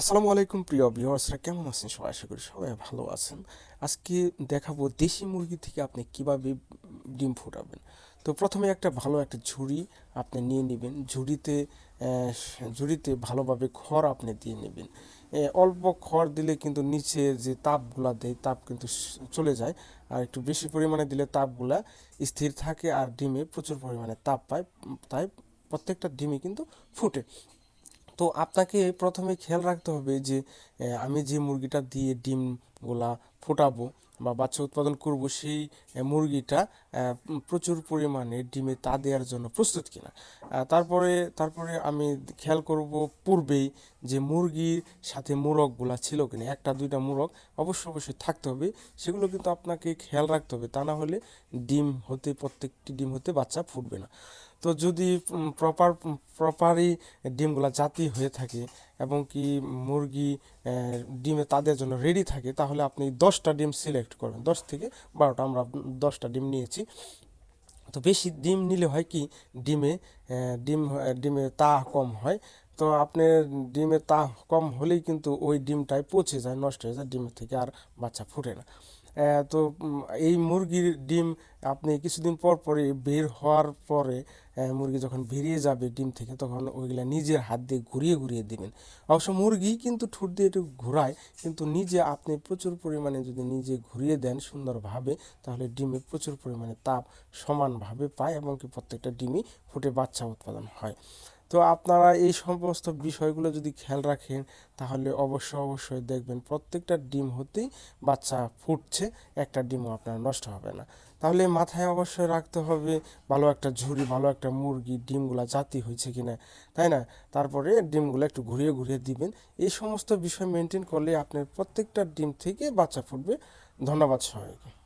আসসালামু আলাইকুম প্রিয় ভিউয়ার্সরা, কেমন আছেন? সবাই আশা করি সবাই ভালো আছেন। আজকে দেখাবো দেশি মুরগি থেকে আপনি কীভাবে ডিম ফোটাবেন। তো প্রথমে একটা ভালো একটা ঝুড়ি আপনি নিয়ে নেবেন। ঝুড়িতে ঝুড়িতে ভালোভাবে খড় আপনি দিয়ে নেবেন। অল্প খড় দিলে কিন্তু নিচে যে তাপগুলা দেয়, তাপ কিন্তু চলে যায়। আর একটু বেশি পরিমাণে দিলে তাপগুলা স্থির থাকে আর ডিমে প্রচুর পরিমাণে তাপ পায়, তাই প্রত্যেকটা ডিমে কিন্তু ফুটে। তো আপনাকে প্রথমে খেয়াল রাখতে হবে যে আমি যে মুরগিটা দিয়ে ডিমগুলা ফোটাবো বা বাচ্চা উৎপাদন করব, সেই মুরগিটা প্রচুর পরিমাণে ডিমে তা দেওয়ার জন্য প্রস্তুত কিনা। তারপরে তারপরে আমি খেয়াল করব পূর্বেই যে মুরগির সাথে মোরগগুলা ছিল কিনা, একটা, দুইটা মোরগ অবশ্যই অবশ্যই থাকতে হবে, সেগুলো কিন্তু আপনাকে খেয়াল রাখতে হবে, তা না হলে ডিম হতে, প্রত্যেকটি ডিম হতে বাচ্চা ফুটবে না। তো যদি প্রপার প্রপারই ডিমগুলো জাতি হয়ে থাকে এবং কি মুরগি ডিমে তাদের জন্য রেডি থাকে, তাহলে আপনি দশটা ডিম সিলেক্ট করবেন। দশ থেকে বারোটা, আমরা দশটা ডিম নিয়েছি। তো বেশি ডিম নিলে হয় কি, ডিমে ডিম ডিমে তা কম হয়। তো আপনি ডিমে তা কম হলেই কিন্তু ওই ডিমটাই পচে যায়, নষ্ট হয়ে যায় ডিমের থেকে আর বাচ্চা ফুটে না। তো এই মুরগির ডিম আপনি কিছুদিন পর পরে বের হওয়ার পরে মুরগি যখন বেরিয়ে যাবে ডিম থেকে, তখন ওইগুলো নিজের হাত দিয়ে ঘুরিয়ে ঘুরিয়ে দিবেন। অবশ্য মুরগি কিন্তু ঠোঁট দিয়ে একটু ঘোরায়, কিন্তু নিজে আপনি প্রচুর পরিমাণে যদি নিজে ঘুরিয়ে দেন সুন্দরভাবে, তাহলে ডিমে প্রচুর পরিমাণে তাপ সমানভাবে পায় এবং কি প্রত্যেকটা ডিমই ফুটে বাচ্চা উৎপাদন হয়। তো আপনারা এই সমস্ত বিষয়গুলো যদি খেয়াল রাখেন, তাহলে অবশ্যই অবশ্যই দেখবেন প্রত্যেকটা ডিম হতেই বাচ্চা ফুটছে, একটা ডিমও আপনার নষ্ট হবে না। তাহলে মাথায় অবশ্যই রাখতে হবে ভালো একটা ঝুড়ি, ভালো একটা মুরগি, ডিমগুলা জাতি হয়েছে কিনা, তাই না? তারপরে ডিমগুলো একটু ঘুরিয়ে ঘুরিয়ে দিবেন। এই সমস্ত বিষয় মেনটেন করলে আপনার প্রত্যেকটা ডিম থেকে বাচ্চা ফুটবে। ধন্যবাদ সবাইকে।